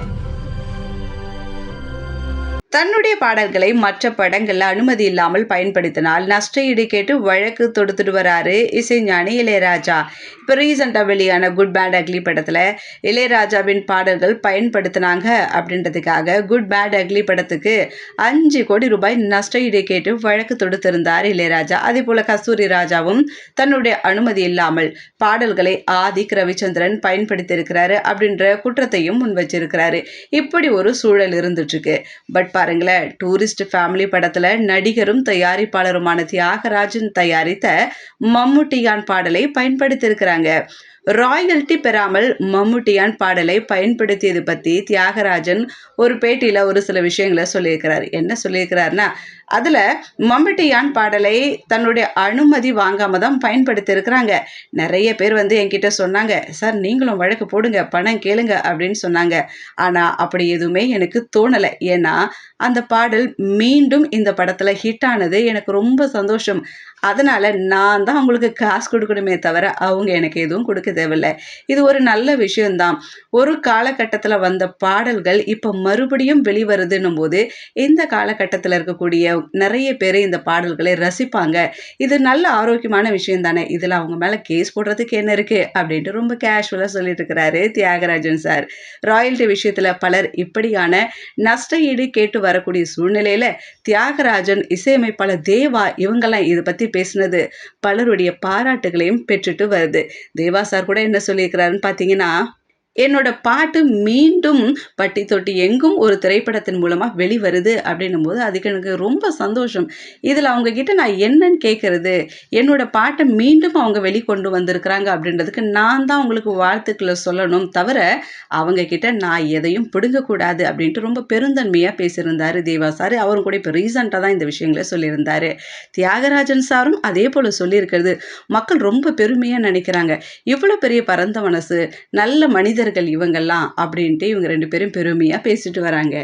Thank you. தன்னுடைய பாடல்களை மற்ற படங்களில் அனுமதி இல்லாமல் பயன்படுத்தினால் நஷ்ட ஈடு கேட்டு வழக்கு தொடுத்துட்டு வராரு இசைஞானி இளையராஜா. இப்போ ரீசெண்டாக வெளியான குட் பேட் அக்லி படத்தில் இளையராஜாவின் பாடல்கள் பயன்படுத்தினாங்க அப்படின்றதுக்காக குட் பேட் அக்லி படத்துக்கு அஞ்சு கோடி ரூபாய் நஷ்ட ஈடு கேட்டு வழக்கு தொடுத்திருந்தார் இளையராஜா. அதே போல் கஸ்தூரி ராஜாவும் தன்னுடைய அனுமதி இல்லாமல் பாடல்களை ஆதிக் ரவிச்சந்திரன் பயன்படுத்தியிருக்கிறாரு அப்படின்ற குற்றத்தையும் முன் வச்சிருக்கிறாரு இப்படி ஒரு சூழல் இருந்துட்டு இருக்கு. பட் பாருங்களேன். டூரிஸ்ட் ஃபேமிலி படத்துல நடிகரும் தயாரிப்பாளருமான தியாகராஜன் தயாரித்த மம்முட்டியான் பாடலை பயன்படுத்தியிருக்கிறாங்க. ராயல்ட்டி பெறாமல் மம்முட்டியான் பாடலை பயன்படுத்தியது பற்றி தியாகராஜன் ஒரு பேட்டியில் ஒரு சில விஷயங்களை சொல்லியிருக்கிறார். என்ன சொல்லியிருக்கிறாருன்னா அதில் மம்முட்டியான் பாடலை தன்னுடைய அனுமதி வாங்காமல் தான் பயன்படுத்தியிருக்கிறாங்க. நிறைய பேர் வந்து என்கிட்ட சொன்னாங்க சார் நீங்களும் வழக்கு போடுங்க பணம் கேளுங்க அப்படின்னு சொன்னாங்க. ஆனால் அப்படி எதுவுமே எனக்கு தோணலை. ஏன்னா அந்த பாடல் மீண்டும் இந்த படத்தில் ஹிட் ஆனது எனக்கு ரொம்ப சந்தோஷம். அதனால் நான் தான் அவங்களுக்கு காசு கொடுக்கணுமே தவிர அவங்க எனக்கு எதுவும் கொடுக்க தேவையில்லை. இது ஒரு நல்ல விஷயம்தான். ஒரு காலகட்டத்தில் வந்த பாடல்கள் இப்போ மறுபடியும் வெளிவருதுன்னும் போது இந்த காலகட்டத்தில் இருக்கக்கூடிய நிறைய பேர் இந்த பாடல்களை ரசிப்பாங்க. இது நல்ல ஆரோக்கியமான விஷயம் தானே இதில் அவங்க மேலே கேஸ் போடுறதுக்கு என்ன இருக்குது அப்படின்ட்டு ரொம்ப கேஷுவலாக சொல்லிட்டு இருக்கிறாரு தியாகராஜன் சார். ராயல்டி விஷயத்தில் பலர் இப்படியான நஷ்ட ஈடு கேட்டு வரக்கூடிய சூழ்நிலையில் தியாகராஜன் இசையமைப்பாளர் தேவா இவங்கெல்லாம் இதை பற்றி பேசினது. பலருடைய பாராட்டுகளையும் பெற்றுட்டு வருது. தேவா சார் கூட என்ன சொல்லியிருக்கிறாருன்னு பார்த்தீங்கன்னா என்னோட பாட்டு மீண்டும் பட்டி தொட்டி எங்கும் ஒரு திரைப்படத்தின் மூலமாக வெளிவருது அப்படின்னும் போது அதுக்கு எனக்கு ரொம்ப சந்தோஷம். இதில் அவங்கக்கிட்ட நான் என்னன்னு கேட்குறது என்னோட பாட்டை மீண்டும் அவங்க வெளிக்கொண்டு வந்திருக்கிறாங்க அப்படின்றதுக்கு நான் தான் அவங்களுக்கு வாழ்த்துக்களை சொல்லணும் தவிர அவங்கக்கிட்ட நான் எதையும் பிடுங்கக்கூடாது அப்படின்ட்டு ரொம்ப பெருந்தன்மையாக பேசியிருந்தார் தேவா சார். அவரும் கூட இப்போ ரீசண்டாக தான் இந்த விஷயங்களை சொல்லியிருந்தார். தியாகராஜன் சாரும் அதே போல் சொல்லியிருக்கிறது. மக்கள் ரொம்ப பெருமையாக நினைக்கிறாங்க. இவ்வளோ பெரிய பரந்த மனசு நல்ல மனிதர்கள் இவங்கெல்லாம் அப்படின்ட்டு இவங்க ரெண்டு பேரும் பெருமையாக பேசிட்டு வராங்க.